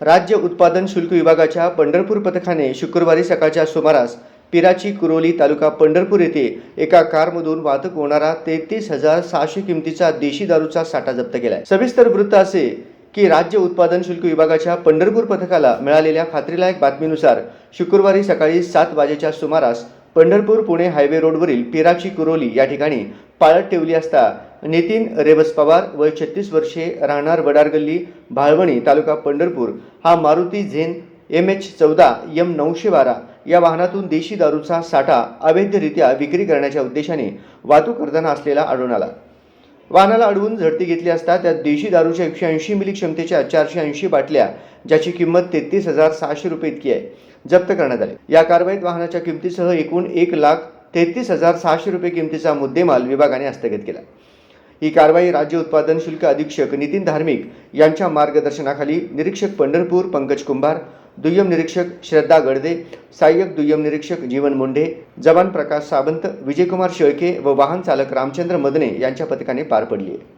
राज्य उत्पादन शुल्क विभागाच्या पंढरपूर पथकाने शुक्रवारी सकाळच्या सुमारास पिराची कुरोली तालुका पंढरपूर येथे एका कारमधून वाहतूक होणारा तेहतीस हजार सहाशे किमतीचा देशी दारूचा साठा जप्त केलाय. सविस्तर वृत्त असे की राज्य उत्पादन शुल्क विभागाच्या पंढरपूर पथकाला मिळालेल्या खात्रीलायक बातमीनुसार शुक्रवारी सकाळी सात वाजेच्या सुमारास पंढरपूर पुणे हायवे रोडवरील पिराची कुरोली या ठिकाणी पाळत ठेवली असता नितीन रेवस पवार वय छत्तीस वर्षे राहणार वडारगल्ली भाळवणी तालुका पंढरपूर हा मारुती झेन एम एच चौदा एम नऊशे बारा या वाहनातून देशी दारूचा साठा अवैधरित्या विक्री करण्याच्या उद्देशाने वाहतूक करताना असलेला आढळून आला. वाहनाला अडवून झडती घेतली असता त्यात देशी दारूच्या एकशे ऐंशी मिली क्षमतेच्या चारशे ऐंशी बाटल्या ज्याची किंमत तेहतीस हजार सहाशे रुपये इतकी आहे जप्त करण्यात आली. या कारवाईत वाहनाच्या किमतीसह एकूण एक लाख तेहतीस हजार सहाशे रुपये किमतीचा मुद्देमाल विभागाने हस्तगत केला. ही कारवाई राज्य उत्पादन शुल्क अधीक्षक नितीन धार्मिक यांच्या मार्गदर्शनाखाली निरीक्षक पंढरपूर पंकज कुंभार दुय्यम निरीक्षक श्रद्धा गडदे सहाय्यक दुय्यम निरीक्षक जीवन मुंढे जवान प्रकाश सावंत विजयकुमार शेळके व वाहन चालक रामचंद्र मदने यांच्या पथकाने पार पडली आहे.